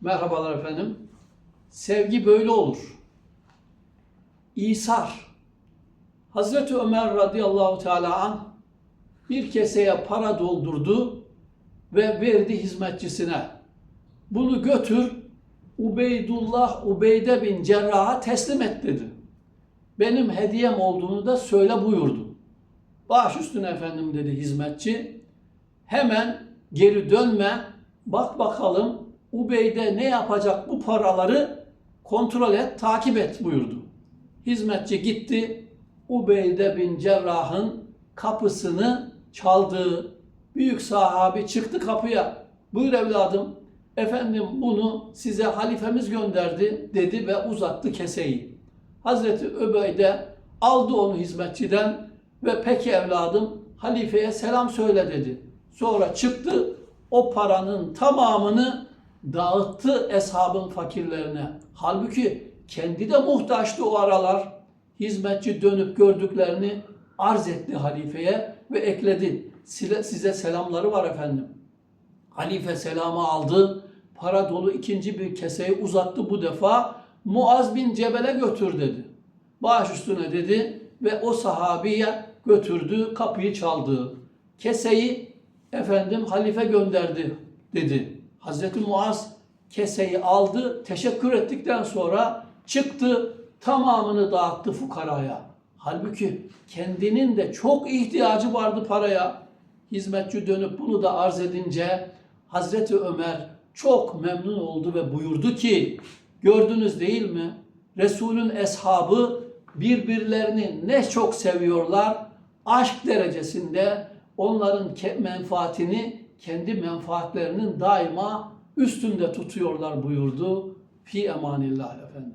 Merhabalar efendim. Sevgi böyle olur. İsar. Hazreti Ömer radıyallahu teala an bir keseye para doldurdu ve verdi hizmetçisine. Bunu götür Ubeydullah Ubeyde bin Cerrah'a teslim et dedi. Benim hediyem olduğunu da söyle buyurdu. Baş üstüne efendim dedi hizmetçi. Hemen geri dönme. Bak bakalım Ubeyde ne yapacak bu paraları kontrol et, takip et buyurdu. Hizmetçi gitti. Ubeyde bin Cerrah'ın kapısını çaldı. Büyük sahabi çıktı kapıya. Buyur evladım. Efendim bunu size halifemiz gönderdi dedi ve uzattı keseyi. Hazreti Öbeyde aldı onu hizmetçiden ve peki evladım halifeye selam söyle dedi. Sonra çıktı o paranın tamamını dağıttı eshabın fakirlerine. Halbuki kendi de muhtaçtı o aralar. Hizmetçi dönüp gördüklerini arz etti halifeye ve ekledi. Size, selamları var efendim. Halife selamı aldı. Para dolu ikinci bir keseyi uzattı bu defa. Muaz bin Cebel'e götür dedi. Baş üstüne dedi ve o sahabiye götürdü, kapıyı çaldı. Keseyi efendim halife gönderdi dedi. Hazreti Muaz keseyi aldı, teşekkür ettikten sonra çıktı, tamamını dağıttı fukaraya. Halbuki kendinin de çok ihtiyacı vardı paraya. Hizmetçi dönüp bunu da arz edince Hazreti Ömer çok memnun oldu ve buyurdu ki gördünüz değil mi? Resulün eshabı birbirlerini ne çok seviyorlar. Aşk derecesinde onların menfaatini kendi menfaatlerinin daima üstünde tutuyorlar buyurdu. Fi emanillah efendim.